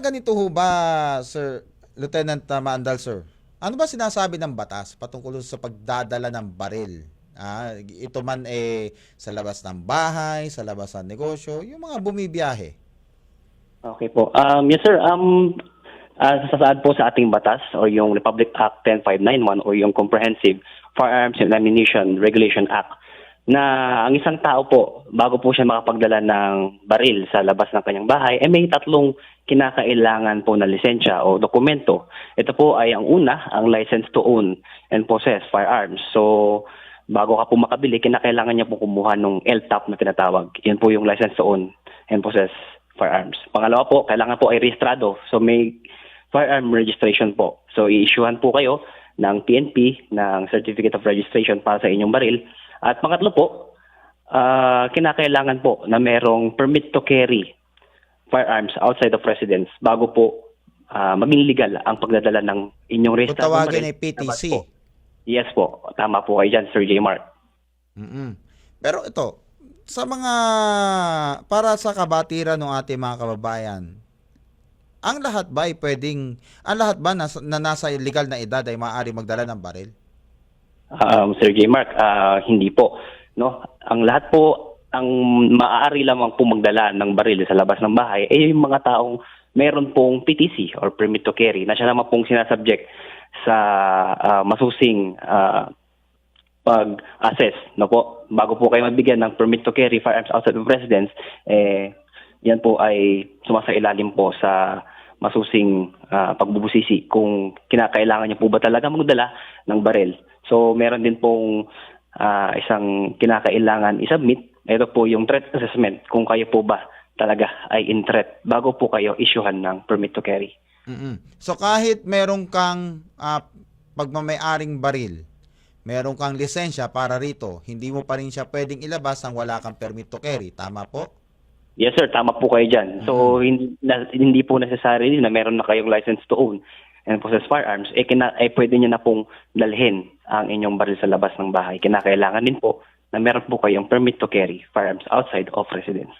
ganito ho ba, Sir Lieutenant uh, Maandal, sir? Ano ba sinasabi ng batas patungkol sa pagdadala ng baril? Ah, ito man eh sa labas ng bahay, sa labas ng negosyo, yung mga bumibiyahe. Okay po. Um, yes sir, um, uh, sasaad po sa ating batas o yung Republic Act 10591 o yung Comprehensive Firearms and Ammunition Regulation Act na ang isang tao po, bago po siya makapagdala ng baril sa labas ng kanyang bahay, eh may tatlong kinakailangan po na lisensya o dokumento. Ito po ay ang una, ang license to own and possess firearms. So, bago ka po makabili, kinakailangan niya po kumuha ng LTAP na tinatawag. Yan po yung license to own and possess firearms. Pangalawa po, kailangan po ay rehistrado. So, may firearm registration po. So, i-issuehan po kayo ng PNP, ng Certificate of Registration para sa inyong baril. At pangatlo po, ah, kinakailangan po na merong permit to carry firearms outside of residence bago po ah, maging legal ang pagdadala ng inyong Kung rehistrado tawagin ay PTC. po. Yes po, tama po kayo dyan, Sir J. Mark. mm Pero ito, sa mga, para sa kabatiran ng ating mga kababayan, ang lahat ba ay pwedeng, ang lahat ba nas, na nasa legal na edad ay maaari magdala ng baril? Um, Sir. Mark, ah, hindi po. No? Ang lahat po, ang maaari lamang po magdala ng baril sa labas ng bahay ay yung mga taong meron pong PTC or permit to carry na siya naman pong sinasubject sa ah, masusing ah, pag-assess. No po? Bago po kayo mabigyan ng permit to carry firearms outside of residence, eh, yan po ay sumasailalim po sa masusing ah, pagbubusisi kung kinakailangan niyo po ba talaga magdala ng baril. So meron din pong ah, isang kinakailangan isubmit. Ito po yung threat assessment kung kayo po ba talaga ay in threat bago po kayo isyuhan ng permit to carry. mm So kahit meron kang ah, pagmamayaring baril, meron kang lisensya para rito, hindi mo pa rin siya pwedeng ilabas ang wala kang permit to carry. Tama po? Yes sir, tama po kayo dyan. So hindi, na, hindi po necessary na meron na kayong license to own and possess firearms, eh, kina, eh pwede nyo na pong dalhin ang inyong baril sa labas ng bahay. Kinakailangan din po na meron po kayong permit to carry firearms outside of residence.